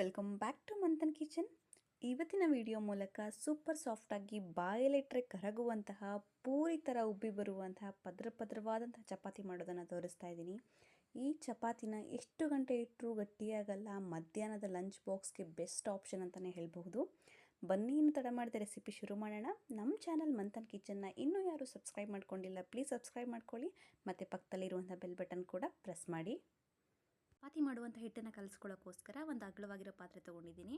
Welcome back to Manthan kitchen ಇವತ್ತಿನ video ಮೂಲಕ super ಸಾಫ್ಟಾಗಿ ಬಾಯಲ್ಲಿಟ್ಟರೆ ಕರಗುವಂತಹ, ಪೂರಿ ಥರ ಉಬ್ಬಿ ಬರುವಂತಹ, ಪದ್ರ ಪದ್ರವಾದಂತಹ ಚಪಾತಿ ಮಾಡೋದನ್ನು ತೋರಿಸ್ತಾ ಇದ್ದೀನಿ. ಈ ಚಪಾತಿನ ಎಷ್ಟು ಗಂಟೆ ಇಟ್ಟರೂ ಗಟ್ಟಿಯಾಗಲ್ಲ, ಮಧ್ಯಾಹ್ನದ ಲಂಚ್ ಬಾಕ್ಸ್ಗೆ ಬೆಸ್ಟ್ ಆಪ್ಷನ್ ಅಂತಲೇ ಹೇಳಬಹುದು. ಬನ್ನಿ, ಇನ್ನು ತಡ ಮಾಡಿದ ರೆಸಿಪಿ ಶುರು ಮಾಡೋಣ. ನಮ್ಮ ಚಾನಲ್ ಮಂಥನ್ ಕಿಚನ್ನ ಇನ್ನೂ ಯಾರು ಸಬ್ಸ್ಕ್ರೈಬ್ ಮಾಡ್ಕೊಂಡಿಲ್ಲ ಪ್ಲೀಸ್ ಸಬ್ಸ್ಕ್ರೈಬ್ ಮಾಡ್ಕೊಳ್ಳಿ. ಮತ್ತು ಪಕ್ಕದಲ್ಲಿರುವಂಥ ಬೆಲ್ ಬಟನ್ ಕೂಡ ಪ್ರೆಸ್ ಮಾಡಿ. ಚಪಾತಿ ಮಾಡುವಂಥ ಹಿಟ್ಟನ್ನು ಕಲಿಸ್ಕೊಳ್ಳೋಕ್ಕೋಸ್ಕರ ಒಂದು ಅಗಲವಾಗಿರೋ ಪಾತ್ರೆ ತೊಗೊಂಡಿದ್ದೀನಿ.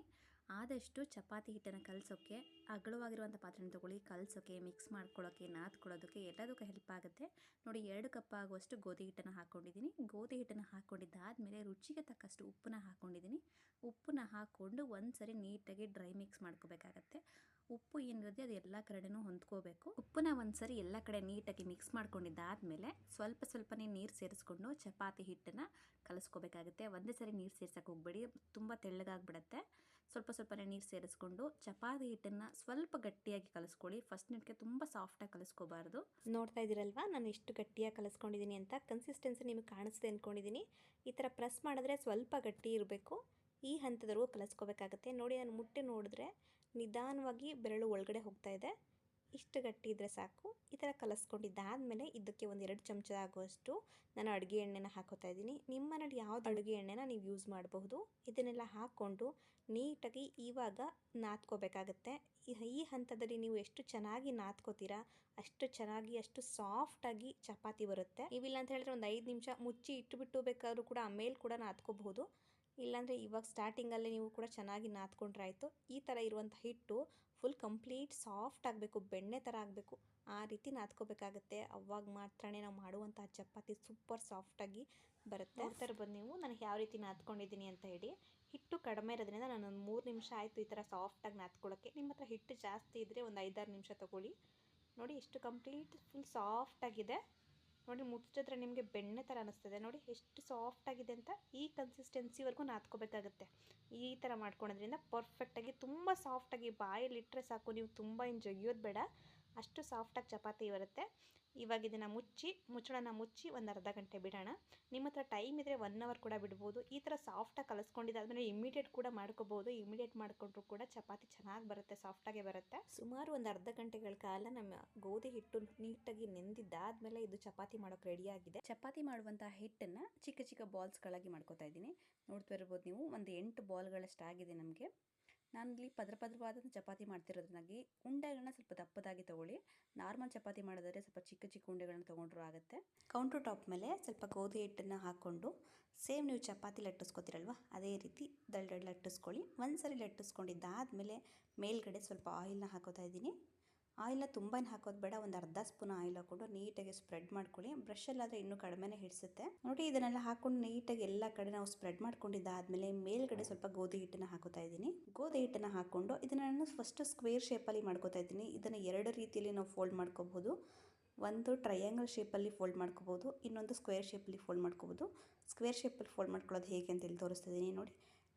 ಆದಷ್ಟು ಚಪಾತಿ ಹಿಟ್ಟನ್ನು ಕಲಸೋಕ್ಕೆ, ಅಗಲವಾಗಿರುವಂಥ ಪಾತ್ರೆನ ತೊಗೊಳ್ಳಿ, ಕಲಸೋಕ್ಕೆ ಮಿಕ್ಸ್ ಮಾಡ್ಕೊಳ್ಳೋಕ್ಕೆ, ನಾದ್ಕೊಳ್ಳೋದಕ್ಕೆ ಎಲ್ಲದಕ್ಕೂ ಹೆಲ್ಪ್ ಆಗುತ್ತೆ. ನೋಡಿ, ಎರಡು ಕಪ್ ಆಗುವಷ್ಟು ಗೋಧಿ ಹಿಟ್ಟನ್ನು ಹಾಕ್ಕೊಂಡಿದ್ದೀನಿ. ಗೋಧಿ ಹಿಟ್ಟನ್ನು ಹಾಕ್ಕೊಂಡಿದ್ದಾದಮೇಲೆ ರುಚಿಗೆ ತಕ್ಕಷ್ಟು ಉಪ್ಪನ್ನ ಹಾಕ್ಕೊಂಡಿದ್ದೀನಿ. ಉಪ್ಪನ್ನ ಹಾಕ್ಕೊಂಡು ಒಂದು ಸರಿ ನೀಟಾಗಿ ಡ್ರೈ ಮಿಕ್ಸ್ ಮಾಡ್ಕೋಬೇಕಾಗತ್ತೆ. ಉಪ್ಪು ಏನಿರುತ್ತೆ ಅದು ಎಲ್ಲ ಕಡೆನೂ ಹೊಂದ್ಕೋಬೇಕು. ಉಪ್ಪನ್ನ ಒಂದ್ಸರಿ ಎಲ್ಲ ಕಡೆ ನೀಟಾಗಿ ಮಿಕ್ಸ್ ಮಾಡ್ಕೊಂಡಿದ್ದಾದಮೇಲೆ ಸ್ವಲ್ಪ ಸ್ವಲ್ಪನೇ ನೀರು ಸೇರಿಸ್ಕೊಂಡು ಚಪಾತಿ ಹಿಟ್ಟನ್ನು ಕಲಸ್ಕೋಬೇಕಾಗುತ್ತೆ. ಒಂದೇ ಸರಿ ನೀರು ಸೇರ್ಸಕ್ಕೆ ಹೋಗ್ಬೇಡಿ. ತುಂಬ ತೆಳ್ಳಗಾಗ್ಬಿಡುತ್ತೆ. ಸ್ವಲ್ಪ ಸ್ವಲ್ಪನೇ ನೀರು ಸೇರಿಸ್ಕೊಂಡು ಚಪಾತಿ ಹಿಟ್ಟನ್ನು ಸ್ವಲ್ಪ ಗಟ್ಟಿಯಾಗಿ ಕಲಸ್ಕೊಳ್ಳಿ. ಫಸ್ಟ್ ನಿಟ್ಗೆ ತುಂಬ ಸಾಫ್ಟಾಗಿ ಕಲಿಸ್ಕೋಬಾರ್ದು. ನೋಡ್ತಾ ಇದ್ದೀರಲ್ವಾ? ನಾನು ಎಷ್ಟು ಗಟ್ಟಿಯಾಗಿ ಕಲಿಸ್ಕೊಂಡಿದ್ದೀನಿ ಅಂತ ಕನ್ಸಿಸ್ಟೆನ್ಸಿ ನಿಮಗೆ ಕಾಣಿಸ್ದೆ ಅಂದ್ಕೊಂಡಿದ್ದೀನಿ ಈ ಥರ ಪ್ರೆಸ್ ಮಾಡಿದ್ರೆ ಸ್ವಲ್ಪ ಗಟ್ಟಿ ಇರಬೇಕು. ಈ ಹಂತದವರೆಗೂ ಕಲಿಸ್ಕೋಬೇಕಾಗತ್ತೆ. ನೋಡಿ, ನಾನು ಮುಟ್ಟಿ ನೋಡಿದ್ರೆ ನಿಧಾನವಾಗಿ ಬೆರಳು ಒಳಗಡೆ ಹೋಗ್ತಾ ಇದೆ. ಇಷ್ಟು ಗಟ್ಟಿ ಇದ್ದರೆ ಸಾಕು. ಈ ಥರ ಕಲಸ್ಕೊಂಡಿದ್ದಾದಮೇಲೆ ಇದಕ್ಕೆ ಒಂದು ಎರಡು ಚಮಚ ಆಗುವಷ್ಟು ನಾನು ಅಡುಗೆ ಎಣ್ಣೆನ ಹಾಕೋತಾ ಇದ್ದೀನಿ. ನಿಮ್ಮ ಮನೇಲಿ ಯಾವ್ದು ಅಡುಗೆ ಎಣ್ಣೆನ ನೀವು ಯೂಸ್ ಮಾಡಬಹುದು? ಇದನ್ನೆಲ್ಲ ಹಾಕ್ಕೊಂಡು ನೀಟಾಗಿ ಇವಾಗ ನಾದ್ಕೋಬೇಕಾಗತ್ತೆ. ಈ ಹಂತದಲ್ಲಿ ನೀವು ಎಷ್ಟು ಚೆನ್ನಾಗಿ ನಾದ್ಕೋತೀರಾ, ಅಷ್ಟು ಚೆನ್ನಾಗಿ, ಅಷ್ಟು ಸಾಫ್ಟಾಗಿ ಚಪಾತಿ ಬರುತ್ತೆ. ಇವಿಲ್ಲ ಅಂತ ಹೇಳಿದ್ರೆ ಒಂದು ಐದು ನಿಮಿಷ ಮುಚ್ಚಿ ಇಟ್ಟುಬಿಟ್ಟು ಬೇಕಾದರೂ ಕೂಡ ಆಮೇಲೆ ಕೂಡ ನಾದ್ಕೋಬಹುದು. ಇಲ್ಲಾಂದರೆ ಇವಾಗ ಸ್ಟಾರ್ಟಿಂಗಲ್ಲೇ ನೀವು ಕೂಡ ಚೆನ್ನಾಗಿ ನಾದ್ಕೊಂಡ್ರೆ ಆಯಿತು. ಈ ಥರ ಇರುವಂಥ ಹಿಟ್ಟು ಫುಲ್ ಕಂಪ್ಲೀಟ್ ಸಾಫ್ಟ್ ಆಗಬೇಕು, ಬೆಣ್ಣೆ ಥರ ಆಗಬೇಕು. ಆ ರೀತಿ ನಾದ್ಕೋಬೇಕಾಗುತ್ತೆ. ಅವಾಗ ಮಾತ್ರನೇ ನಾವು ಮಾಡುವಂತಹ ಚಪಾತಿ ಸೂಪರ್ ಸಾಫ್ಟಾಗಿ ಬರುತ್ತೆ. ನೋಡ್ತಾ ಇರ್ಬೋದು ನೀವು, ನಾನು ಯಾವ ರೀತಿ ನಾದ್ಕೊಂಡಿದ್ದೀನಿ ಅಂತ ಹೇಳಿ. ಹಿಟ್ಟು ಕಡಿಮೆ ಇರೋದ್ರಿಂದ ನಾನು ಒಂದು ಮೂರು ನಿಮಿಷ ಆಯಿತು ಈ ಥರ ಸಾಫ್ಟಾಗಿ ನಾದ್ಕೊಳ್ಳೋಕ್ಕೆ ನಿಮ್ಮ ಹತ್ರ ಹಿಟ್ಟು ಜಾಸ್ತಿ ಇದ್ದರೆ ಒಂದು ಐದಾರು ನಿಮಿಷ ತೊಗೊಳ್ಳಿ. ನೋಡಿ, ಎಷ್ಟು ಕಂಪ್ಲೀಟ್ ಫುಲ್ ಸಾಫ್ಟಾಗಿದೆ ನೋಡಿ ಮುಚ್ಚಿದ್ರೆ ನಿಮಗೆ ಬೆಣ್ಣೆ ಥರ ಅನ್ನಿಸ್ತದೆ ನೋಡಿ ಎಷ್ಟು ಸಾಫ್ಟ್ ಆಗಿದೆ ಅಂತ ಈ ಕನ್ಸಿಸ್ಟೆನ್ಸಿವರೆಗೂ ನಾದ್ಕೋಬೇಕಾಗುತ್ತೆ ಈ ಥರ ಮಾಡ್ಕೊಳೋದ್ರಿಂದ ಪರ್ಫೆಕ್ಟಾಗಿ ತುಂಬ ಸಾಫ್ಟಾಗಿ ಬಾಯಲ್ಲಿ ಇಟ್ಟರೆ ಸಾಕು. ನೀವು ತುಂಬ ಏನು ಜಗಿಯೋದು ಬೇಡ. ಅಷ್ಟು ಸಾಫ್ಟಾಗಿ ಚಪಾತಿ ಬರುತ್ತೆ ಇವಾಗ ಇದನ್ನು ಮುಚ್ಚಿ, ಮುಚ್ಚಳನ ಮುಚ್ಚಿ ಒಂದು ಅರ್ಧ ಗಂಟೆ ಬಿಡೋಣ. ನಿಮ್ಮ ಹತ್ರ ಟೈಮ್ ಇದ್ದರೆ ಒನ್ ಅವರ್ ಕೂಡ ಬಿಡ್ಬೋದು. ಈ ಥರ ಸಾಫ್ಟಾಗಿ ಅದನ್ನು ಇಮಿಡಿಯೇಟ್ ಕೂಡ ಮಾಡ್ಕೋಬೋದು. ಇಮಿಡಿಯೇಟ್ ಮಾಡಿಕೊಂಡ್ರು ಕೂಡ ಚಪಾತಿ ಚೆನ್ನಾಗಿ ಬರುತ್ತೆ, ಸಾಫ್ಟಾಗೆ ಬರುತ್ತೆ. ಸುಮಾರು ಒಂದು ಅರ್ಧ ಗಂಟೆಗಳ ಕಾಲ ನಮ್ಮ ಗೋಧಿ ಹಿಟ್ಟು ನೀಟಾಗಿ ನೆಂದಿದ್ದಾದ್ಮೇಲೆ ಇದು ಚಪಾತಿ ಮಾಡೋಕೆ ರೆಡಿಯಾಗಿದೆ ಚಪಾತಿ ಮಾಡುವಂಥ ಹಿಟ್ಟನ್ನು ಚಿಕ್ಕ ಚಿಕ್ಕ ಬಾಲ್ಸ್ಗಳಾಗಿ ಮಾಡ್ಕೋತಾ ಇದ್ದೀನಿ. ನೋಡ್ತಾ ಇರ್ಬೋದು ನೀವು, ಒಂದು ಎಂಟು ಬಾಲ್ಗಳಷ್ಟಾಗಿದೆ ನಮಗೆ. ನಾನಿಲ್ಲಿ ಪದ್ರ ಪದ್ರವಾದ ಚಪಾತಿ ಮಾಡ್ತಿರೋದ್ರಾಗಿ ಉಂಡೆಗಳನ್ನ ಸ್ವಲ್ಪ ದಪ್ಪದಾಗಿ ತಗೊಳ್ಳಿ. ನಾರ್ಮಲ್ ಚಪಾತಿ ಮಾಡಿದ್ರೆ ಸ್ವಲ್ಪ ಚಿಕ್ಕ ಚಿಕ್ಕ ಉಂಡೆಗಳನ್ನ ತೊಗೊಂಡ್ರು ಆಗುತ್ತೆ. ಕೌಂಟರ್ ಟಾಪ್ ಮೇಲೆ ಸ್ವಲ್ಪ ಗೋಧಿ ಹಿಟ್ಟನ್ನು ಹಾಕ್ಕೊಂಡು ಸೇಮ್ ನೀವು ಚಪಾತಿ ಲಟ್ಟಿಸ್ಕೊತೀರಲ್ವ, ಅದೇ ರೀತಿ ದಳ್ ದಳ್ ಲಟ್ಟಿಸ್ಕೊಳ್ಳಿ. ಒಂದ್ಸರಿ ಸರಿ ಲಟ್ಟಿಸ್ಕೊಂಡಿದ್ದಾದಮೇಲೆ ಮೇಲ್ಗಡೆ ಸ್ವಲ್ಪ ಆಯಿಲ್ನ ಹಾಕೋತಾ ಇದ್ದೀನಿ. ಆಯಿಲ್ನ ತುಂಬ ಹಾಕೋದು ಬೇಡ, ಒಂದು ಅರ್ಧ ಸ್ಪೂನ್ ಆಯಿಲ್ ಹಾಕ್ಕೊಂಡು ನೀಟಾಗಿ ಸ್ಪ್ರೆಡ್ ಮಾಡ್ಕೊಳ್ಳಿ. ಬ್ರಷಲ್ಲಾದರೆ ಇನ್ನೂ ಕಡಿಮೆನೇ ಹಿಡಿಸುತ್ತೆ. ನೋಡಿ, ಇದನ್ನೆಲ್ಲ ಹಾಕೊಂಡು ನೀಟಾಗಿ ಎಲ್ಲ ಕಡೆ ನಾವು ಸ್ಪ್ರೆಡ್ ಮಾಡ್ಕೊಂಡಿದ್ದಾದಮೇಲೆ ಮೇಲ್ಗಡೆ ಸ್ವಲ್ಪ ಗೋಧಿ ಹಿಟ್ಟನ್ನು ಹಾಕೋತಾ ಇದ್ದೀನಿ. ಗೋಧಿ ಹಿಟ್ಟನ್ನು ಹಾಕ್ಕೊಂಡು ಇದನ್ನು ನಾನು ಫಸ್ಟ್ ಸ್ಕ್ವೇರ್ ಶೇಪಲ್ಲಿ ಮಾಡ್ಕೋತಾ ಇದ್ದೀನಿ. ಇದನ್ನು ಎರಡು ರೀತಿಯಲ್ಲಿ ನಾವು ಫೋಲ್ಡ್ ಮಾಡ್ಕೋಬಹುದು ಒಂದು ಟ್ರಯಾಂಗಲ್ ಶೇಪಲ್ಲಿ ಫೋಲ್ಡ್ ಮಾಡ್ಕೋಬೋದು, ಇನ್ನೊಂದು ಸ್ಕ್ವೇರ್ ಶೇಪಲ್ಲಿ ಫೋಲ್ಡ್ ಮಾಡ್ಕೋಬೋದು. ಸ್ಕ್ವೇರ್ ಶೇಪಲ್ಲಿ ಫೋಲ್ಡ್ ಮಾಡ್ಕೊಳ್ಳೋದು ಹೇಗೆ ಅಂತೇಳಿ ತೋರಿಸ್ತಿದ್ದೀನಿ ನೋಡಿ.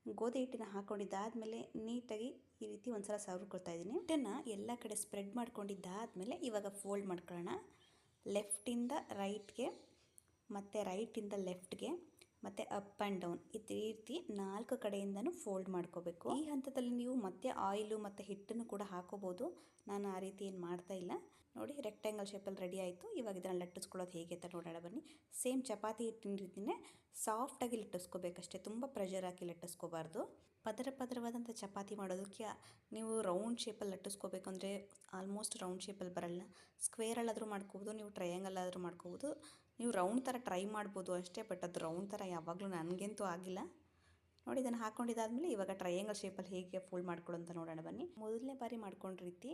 ಗೋಧಿ ಹಿಟ್ಟಿನ ಹಾಕ್ಕೊಂಡಿದ್ದಾದಮೇಲೆ ನೀಟಾಗಿ ಈ ರೀತಿ ಒಂದು ಸಲ ಸವರ್ಕೊಳ್ತಾ ಇದ್ದೀನಿ. ಹಿಟ್ಟನ್ನು ಎಲ್ಲ ಕಡೆ ಸ್ಪ್ರೆಡ್ ಮಾಡ್ಕೊಂಡಿದ್ದಾದಮೇಲೆ ಇವಾಗ ಫೋಲ್ಡ್ ಮಾಡ್ಕೊಳ್ಳೋಣ. ಲೆಫ್ಟಿಂದ ರೈಟ್ಗೆ ಮತ್ತು ರೈಟಿಂದ ಲೆಫ್ಟ್ಗೆ ಮತ್ತು ಅಪ್ ಆ್ಯಂಡ್ ಡೌನ್ ಈ ರೀತಿ ನಾಲ್ಕು ಕಡೆಯಿಂದನೂ ಫೋಲ್ಡ್ ಮಾಡ್ಕೋಬೇಕು. ಈ ಹಂತದಲ್ಲಿ ನೀವು ಮತ್ತೆ ಆಯಿಲು ಮತ್ತು ಹಿಟ್ಟನ್ನು ಕೂಡ ಹಾಕೋಬೋದು. ನಾನು ಆ ರೀತಿ ಏನು ಮಾಡ್ತಾ ಇಲ್ಲ. ನೋಡಿ ರೆಕ್ಟ್ಯಾಂಗಲ್ ಶೇಪಲ್ಲಿ ರೆಡಿ ಆಯಿತು. ಇವಾಗ ಇದನ್ನು ಲಟ್ಟಿಸ್ಕೊಳ್ಳೋದು ಹೇಗೆ ಅಂತ ನೋಡೋಣ ಬನ್ನಿ. ಸೇಮ್ ಚಪಾತಿ ಹಿಟ್ಟಿನ ರೀತಿಯೇ ಸಾಫ್ಟಾಗಿ ಲಟ್ಟಿಸ್ಕೋಬೇಕಷ್ಟೇ. ತುಂಬ ಪ್ರೆಷರ್ ಹಾಕಿ ಲಟ್ಟಿಸ್ಕೋಬಾರ್ದು. ಪದರ ಪದರವಾದಂಥ ಚಪಾತಿ ಮಾಡೋದಕ್ಕೆ ನೀವು ರೌಂಡ್ ಶೇಪಲ್ಲಿ ಲಟ್ಟಿಸ್ಕೋಬೇಕು ಅಂದರೆ ಆಲ್ಮೋಸ್ಟ್ ರೌಂಡ್ ಶೇಪಲ್ಲಿ ಬರಲ್ಲ. ಸ್ಕ್ವೇರಲ್ಲಾದರೂ ಮಾಡ್ಕೋಬೋದು, ನೀವು ಟ್ರಯಾಂಗಲ್ ಆದರೂ ಮಾಡ್ಕೋಬೋದು. ನೀವು ರೌಂಡ್ ಥರ ಟ್ರೈ ಮಾಡ್ಬೋದು ಅಷ್ಟೇ, ಬಟ್ ಅದು ರೌಂಡ್ ಥರ ಯಾವಾಗಲೂ ನನಗಂತೂ ಆಗಿಲ್ಲ. ನೋಡಿ, ಇದನ್ನು ಹಾಕ್ಕೊಂಡಿದ್ದಾದಮೇಲೆ ಇವಾಗ ಟ್ರಯಾಂಗಲ್ ಶೇಪಲ್ಲಿ ಹೇಗೆ ಫೋಲ್ಡ್ ಮಾಡ್ಕೊಳ್ಳೋ ಅಂತ ನೋಡೋಣ ಬನ್ನಿ. ಮೊದಲನೇ ಬಾರಿ ಮಾಡ್ಕೊಂಡ ರೀತಿ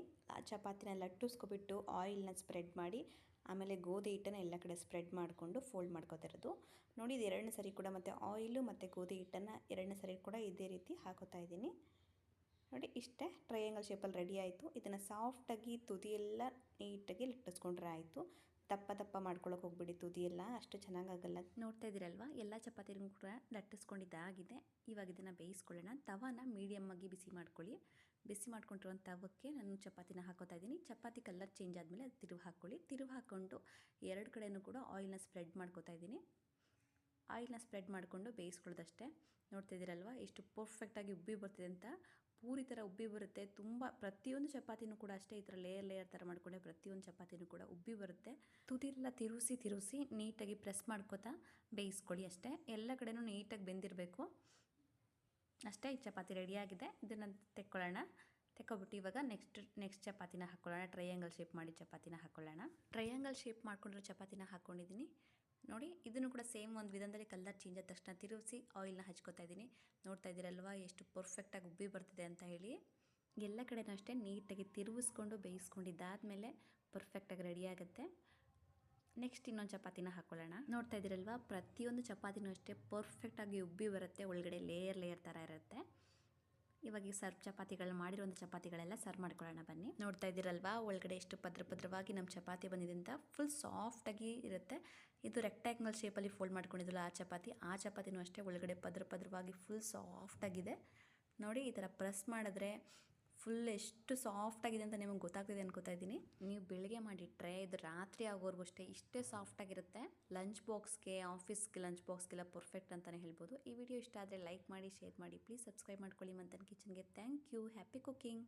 ಚಪಾತಿನ ಲಟ್ಟಿಸ್ಕೊಬಿಟ್ಟು ಆಯಿಲ್ನ ಸ್ಪ್ರೆಡ್ ಮಾಡಿ, ಆಮೇಲೆ ಗೋಧಿ ಹಿಟ್ಟನ್ನು ಎಲ್ಲ ಕಡೆ ಸ್ಪ್ರೆಡ್ ಮಾಡಿಕೊಂಡು ಫೋಲ್ಡ್ ಮಾಡ್ಕೋತಿರೋದು. ನೋಡಿ, ಇದು ಎರಡನೇ ಸರಿ ಕೂಡ ಮತ್ತು ಆಯಿಲು ಮತ್ತು ಗೋಧಿ ಹಿಟ್ಟನ್ನು ಎರಡನೇ ಸರಿ ಕೂಡ ಇದೇ ರೀತಿ ಹಾಕೋತಾ ಇದ್ದೀನಿ. ನೋಡಿ, ಇಷ್ಟೇ ಟ್ರಯಾಂಗಲ್ ಶೇಪಲ್ಲಿ ರೆಡಿ ಆಯಿತು. ಇದನ್ನು ಸಾಫ್ಟಾಗಿ ತುದಿಯೆಲ್ಲ ನೀಟಾಗಿ ಲಟ್ಟಿಸ್ಕೊಂಡ್ರೆ ಆಯಿತು. ದಪ್ಪ ದಪ್ಪ ಮಾಡ್ಕೊಳಕ್ಕೆ ಹೋಗ್ಬಿಡಿ ತುದಿ ಎಲ್ಲ, ಅಷ್ಟು ಚೆನ್ನಾಗಾಗಲ್ಲ. ನೋಡ್ತಾ ಇದ್ದೀರಲ್ವ? ಎಲ್ಲ ಚಪಾತಿನೂ ಕೂಡ ಲಟ್ಟಿಸ್ಕೊಂಡಿದ್ದಾಗಿದೆ ಇವಾಗ ಇದನ್ನು ಬೇಯಿಸ್ಕೊಳ್ಳೋಣ. ತವನ ಮೀಡಿಯಮ್ಮಾಗಿ ಬಿಸಿ ಮಾಡ್ಕೊಳ್ಳಿ. ಬಿಸಿ ಮಾಡ್ಕೊಂಡಿರುವಂಥ ತವಕ್ಕೆ ನಾನು ಚಪಾತಿನ ಹಾಕೋತಾ ಇದ್ದೀನಿ. ಚಪಾತಿ ಕಲರ್ ಚೇಂಜ್ ಆದಮೇಲೆ ಅದು ತಿರುವು ಹಾಕ್ಕೊಳ್ಳಿ. ತಿರುವು ಹಾಕ್ಕೊಂಡು ಎರಡು ಕಡೆಯೂ ಕೂಡ ಆಯಿಲ್ನ ಸ್ಪ್ರೆಡ್ ಮಾಡ್ಕೋತಾ ಇದ್ದೀನಿ. ಆಯಿಲ್ನ ಸ್ಪ್ರೆಡ್ ಮಾಡಿಕೊಂಡು ಬೇಯಿಸ್ಕೊಳ್ಳೋದಷ್ಟೇ. ನೋಡ್ತಿದ್ದೀರಲ್ವ ಎಷ್ಟು ಪರ್ಫೆಕ್ಟಾಗಿ ಉಬ್ಬಿ ಬರ್ತಿದೆ ಅಂತ. ಪೂರಿ ಥರ ಉಬ್ಬಿ ಬರುತ್ತೆ. ತುಂಬ ಪ್ರತಿಯೊಂದು ಚಪಾತಿನೂ ಕೂಡ ಅಷ್ಟೇ ಈ ಥರ ಲೇಯರ್ ಲೇಯರ್ ಥರ ಮಾಡ್ಕೊಂಡೆ ಪ್ರತಿಯೊಂದು ಚಪಾತಿನೂ ಕೂಡ ಉಬ್ಬಿ ಬರುತ್ತೆ. ತುದಿಲ್ಲ ತಿರುಗಿಸಿ ತಿರುಗಿಸಿ ನೀಟಾಗಿ ಪ್ರೆಸ್ ಮಾಡ್ಕೋತಾ ಬೇಯಿಸ್ಕೊಳ್ಳಿ ಅಷ್ಟೇ. ಎಲ್ಲ ಕಡೆನೂ ನೀಟಾಗಿ ಬೆಂದಿರಬೇಕು. ಅಷ್ಟೇ ಈ ಚಪಾತಿ ರೆಡಿಯಾಗಿದೆ ಇದನ್ನು ತೆಕ್ಕೊಳ್ಳೋಣ. ತೆಕ್ಕೊಬಿಟ್ಟು ಇವಾಗ ನೆಕ್ಸ್ಟ್ ನೆಕ್ಸ್ಟ್ ಚಪಾತಿನ ಹಾಕ್ಕೊಳ್ಳೋಣ ಟ್ರಯಾಂಗಲ್ ಶೇಪ್ ಮಾಡಿ ಚಪಾತಿನ ಹಾಕ್ಕೊಳ್ಳೋಣ ಟ್ರಯಾಂಗಲ್ ಶೇಪ್ ಮಾಡಿಕೊಂಡಿರೋ ಚಪಾತಿನ ಹಾಕ್ಕೊಂಡಿದ್ದೀನಿ ನೋಡಿ, ಇದನ್ನು ಕೂಡ ಸೇಮ್ ಒಂದು ವಿಧಾನದಲ್ಲಿ ಕಲರ್ ಚೇಂಜ್ ಆದ ತಕ್ಷಣ ತಿರುಗಿಸಿ ಆಯಿಲ್ನ ಹಚ್ಕೋತಾ ಇದ್ದೀನಿ. ನೋಡ್ತಾ ಇದ್ದೀರಲ್ವಾ, ಎಷ್ಟು ಪರ್ಫೆಕ್ಟಾಗಿ ಉಬ್ಬಿ ಬರ್ತಿದೆ ಅಂತ ಹೇಳಿ. ಎಲ್ಲ ಕಡೆನೂ ಅಷ್ಟೇ ನೀಟಾಗಿ ತಿರುಗಿಸ್ಕೊಂಡು ಬೇಯಿಸ್ಕೊಂಡಿದ್ದಾದಮೇಲೆ ಪರ್ಫೆಕ್ಟಾಗಿ ರೆಡಿ ಆಗುತ್ತೆ. ನೆಕ್ಸ್ಟ್ ಇನ್ನೊಂದು ಚಪಾತಿನ ಹಾಕ್ಕೊಳ್ಳೋಣ ನೋಡ್ತಾ ಇದ್ದೀರಲ್ವ, ಪ್ರತಿಯೊಂದು ಚಪಾತಿನೂ ಅಷ್ಟೇ ಪರ್ಫೆಕ್ಟಾಗಿ ಉಬ್ಬಿ ಬರುತ್ತೆ, ಒಳಗಡೆ ಲೇಯರ್ ಲೇಯರ್ ಥರ ಇರುತ್ತೆ. ಇವಾಗ ಸರ್ವ್ ಚಪಾತಿಗಳು ಮಾಡಿರುವಂಥ ಚಪಾತಿಗಳೆಲ್ಲ ಸರ್ವ್ ಮಾಡ್ಕೊಳ್ಳೋಣ ಬನ್ನಿ. ನೋಡ್ತಾ ಇದ್ದೀರಲ್ವಾ? ಒಳಗಡೆ ಎಷ್ಟು ಪದ್ರ ಪದ್ರವಾಗಿ ನಮ್ಮ ಚಪಾತಿ ಬಂದಿದೆ ಅಂತ ಫುಲ್ ಸಾಫ್ಟಾಗಿ ಇರುತ್ತೆ. ಇದು ರೆಕ್ಟ್ಯಾಂಗಲ್ ಶೇಪಲ್ಲಿ ಫೋಲ್ಡ್ ಮಾಡ್ಕೊಂಡಿದ್ದಲ್ಲ ಆ ಚಪಾತಿ, ಆ ಚಪಾತಿನೂ ಅಷ್ಟೇ ಒಳಗಡೆ ಪದ್ರ ಪದ್ರವಾಗಿ ಫುಲ್ ಸಾಫ್ಟಾಗಿದೆ ನೋಡಿ, ಈ ಥರ ಪ್ರೆಸ್ ಮಾಡಿದ್ರೆ ಫುಲ್ ಎಷ್ಟು ಸಾಫ್ಟಾಗಿದೆ ಅಂತ ನಿಮಗೆ ಗೊತ್ತಾಗ್ತಿದೆ ಅನ್ಕೋತಾ ಇದ್ದೀನಿ. ನೀವು ಬೆಳಗ್ಗೆ ಮಾಡಿಟ್ರೆ ಇದು ರಾತ್ರಿ ಆಗೋವರೆಗೂ ಅಷ್ಟೇ, ಇಷ್ಟೇ ಸಾಫ್ಟಾಗಿರುತ್ತೆ ಲಂಚ್ ಬಾಕ್ಸ್ಗೆ ಆಫೀಸ್ಗೆ ಲಂಚ್ ಬಾಕ್ಸ್ಗೆಲ್ಲ ಪರ್ಫೆಕ್ಟ್ ಅಂತಲೇ ಹೇಳ್ಬೋದು. ಈ ವಿಡಿಯೋ ಇಷ್ಟ ಆದರೆ ಲೈಕ್ ಮಾಡಿ ಶೇರ್ ಮಾಡಿ ಪ್ಲೀಸ್ ಸಬ್ಸ್ಕ್ರೈಬ್ ಮಾಡ್ಕೊಳ್ಳಿ Manthan ಕಿಚನ್ಗೆ. Thank you happy cooking